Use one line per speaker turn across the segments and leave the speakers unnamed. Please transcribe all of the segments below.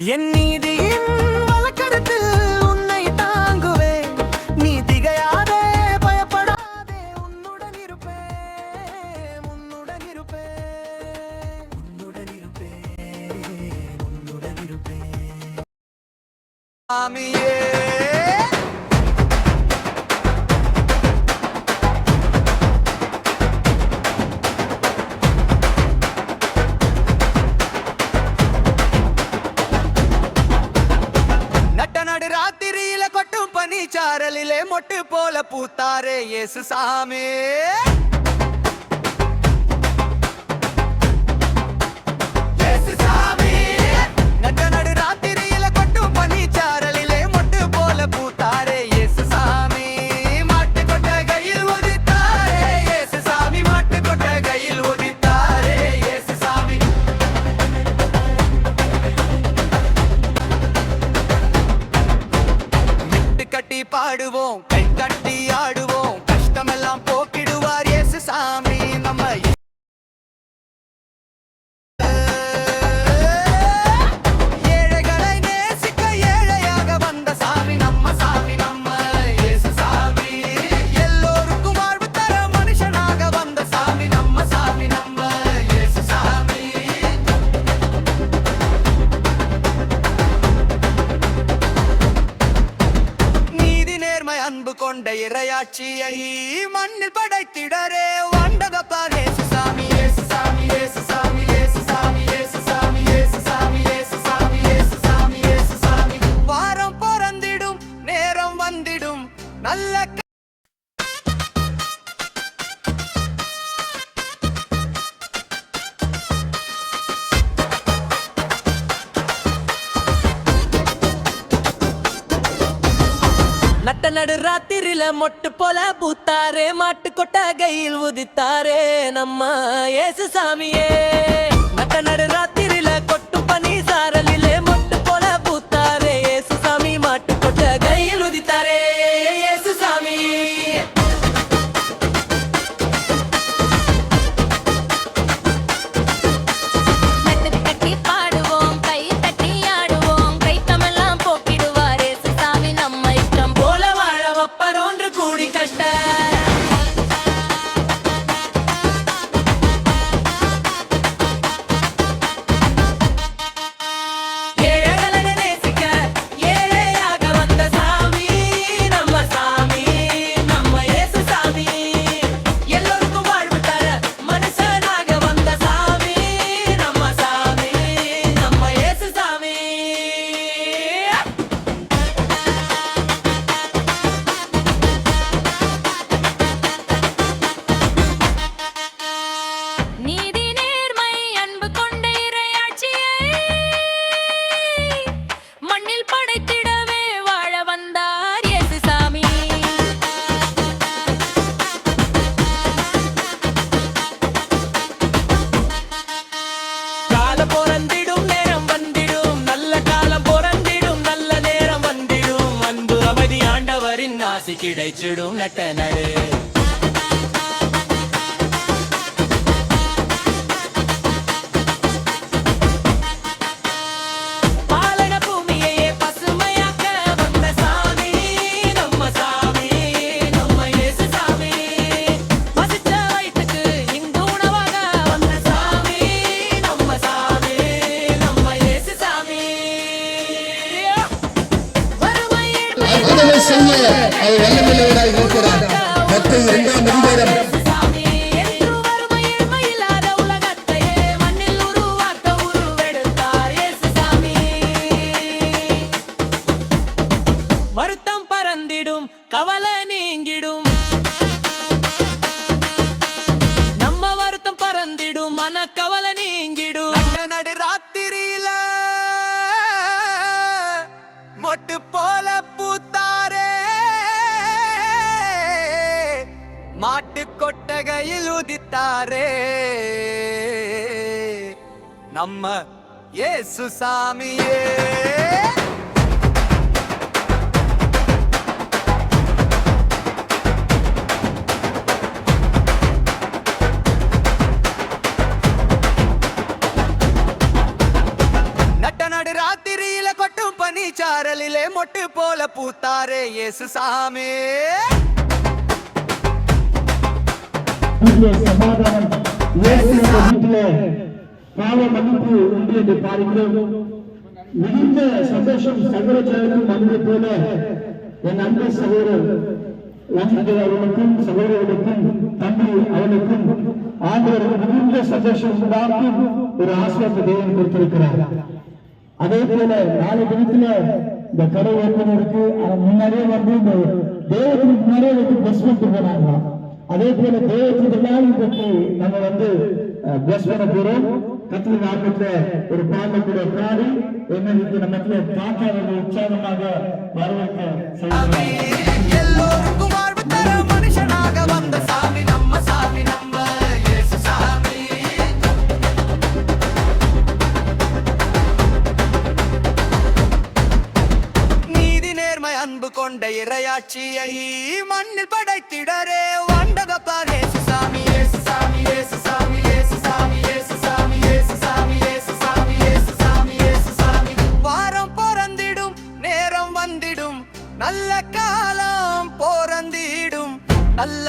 என் நீதியின் வழக்கெடுத்து உன்னை தாங்குவே நீ திகையாதே பயப்படாதே உன்னுடன் இருப்பே உன்னுடன் இருப்பே உன்னுடன் இருப்பே உன்னுடன் இருப்பே காதலிலே மொட்டு போல பூத்தாரே இயேசு சாமி. நடு ராத்திரில மொட்டு போல பூத்தாரே மாட்டு கொட்ட
கையில் உதித்தாரே நம்ம ஏசு சாமியே. மத்த நடு கையில் உதித்தாரே.
நம்ம
ஏசு சாமியே. ராத்திரியில கொட்டும் பனி சாரலிலே மொட்டு போல பூத்தாரே இயேசு சாமி
இங்கே சமாதானம் வீட்டிலே பாவ மன்னிப்பு உண்டு என்று மிகுந்த சந்தோஷம் சகோதரர்களுக்கும் வந்தது போல என் அன்பு சகோதரர் லஞ்சத்தை அவர்களுக்கும் சகோதரர்களுக்கும் தம்பி அவனுக்கும் ஆண்டவர் மிகுந்த சந்தோஷம் உண்டாக்கும் ஒரு ஆசிரியர் தேவன் கொடுத்திருக்கிறார். அதே போல நாலு தினத்துல இந்த கடை ஓப்பன் இருக்கு. அவன் முன்னாடியே வந்து இந்த தேவத்துக்கு முன்னாடியே வந்து பிளஸ் பண்ணிட்டு போனாங்க அதே போல தேவத்துக்கு எல்லாம் நம்ம வந்து பிளஸ் பண்ண போறோம். கத்திரி நாட்டத்துல ஒரு பாடல கூட பாடி என்ன இருக்கு நம்ம பார்க்காத உற்சாகமாக வரவேற்க செய்யலாம்
கொண்ட இரையாட்சியை மண்ணில் படைத்திடரே வண்டதப்பார் இயேசு சாமி இயேசு சாமி இயேசு சாமி இயேசு சாமி இயேசு சாமி இயேசு சாமி இயேசு சாமி இயேசு சாமி இயேசு சாமி வாரம் பிறந்திடும் நேரம் வந்திடும் நல்ல காலம் போறந்திடும் நல்ல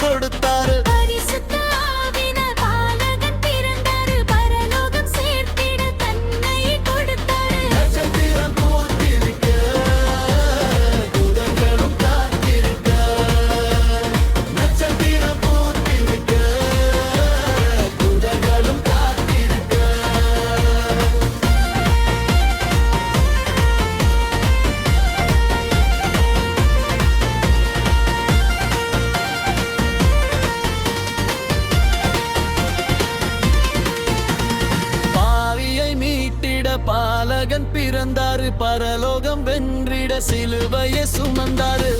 கொடுத்த பிறந்தாரு பரலோகம் வென்றிட சிலுவையை சுமந்தாரு.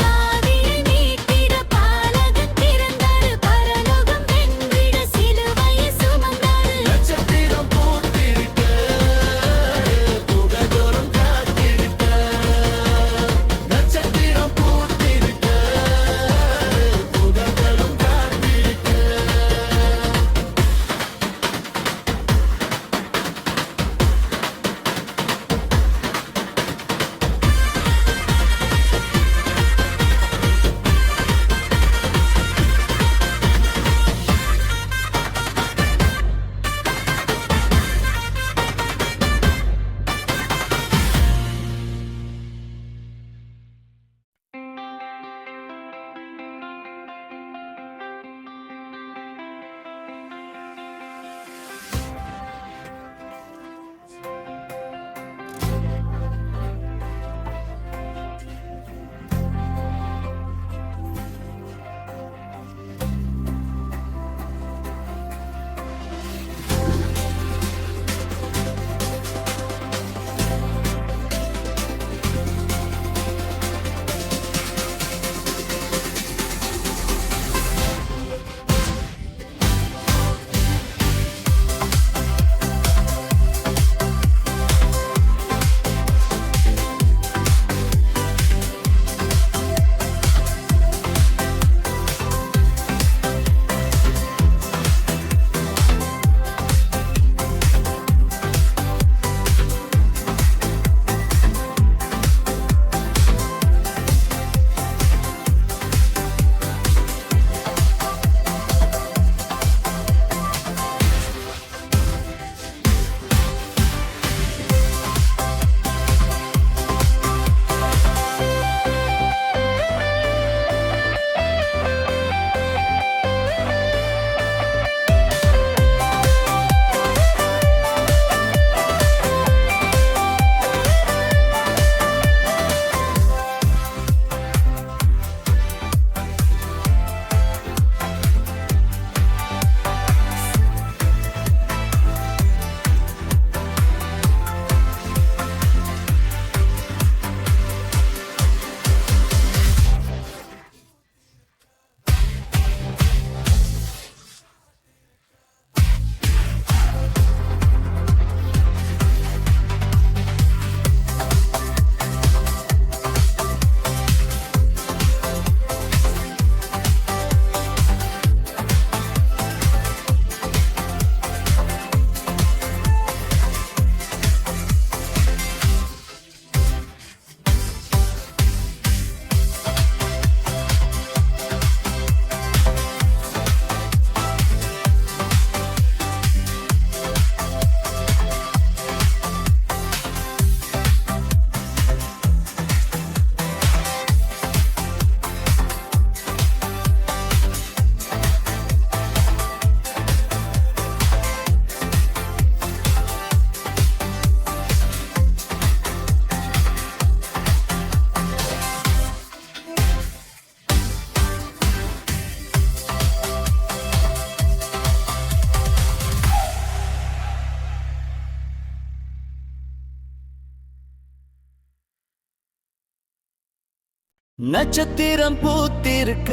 நட்சத்திரம் பூத்திருக்க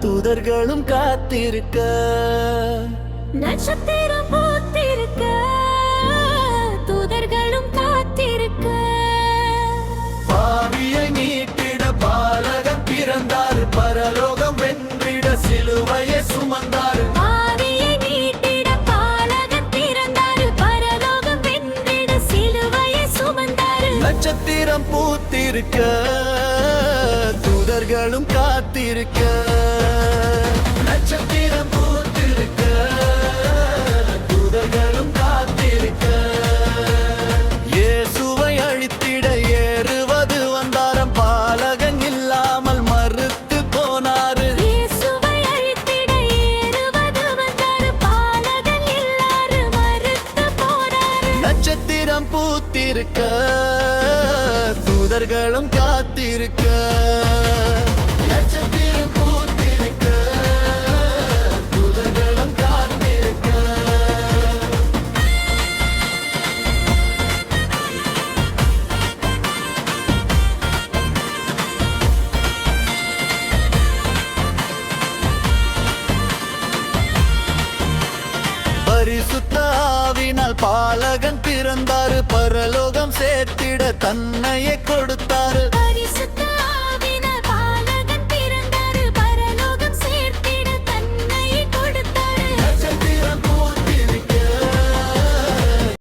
தூதர்களும் காத்திருக்க. நட்சத்திரம் பூத்திருக்க இருக்க தூதர்களும் காத்திருக்க. மலர்களும் காத்திருக்க. நட்சத்திரம் பூத்திருக்க. புதர்களும் பாலகன் பிறந்தாரு. சேர்த்திட தன்னையே கொடுத்து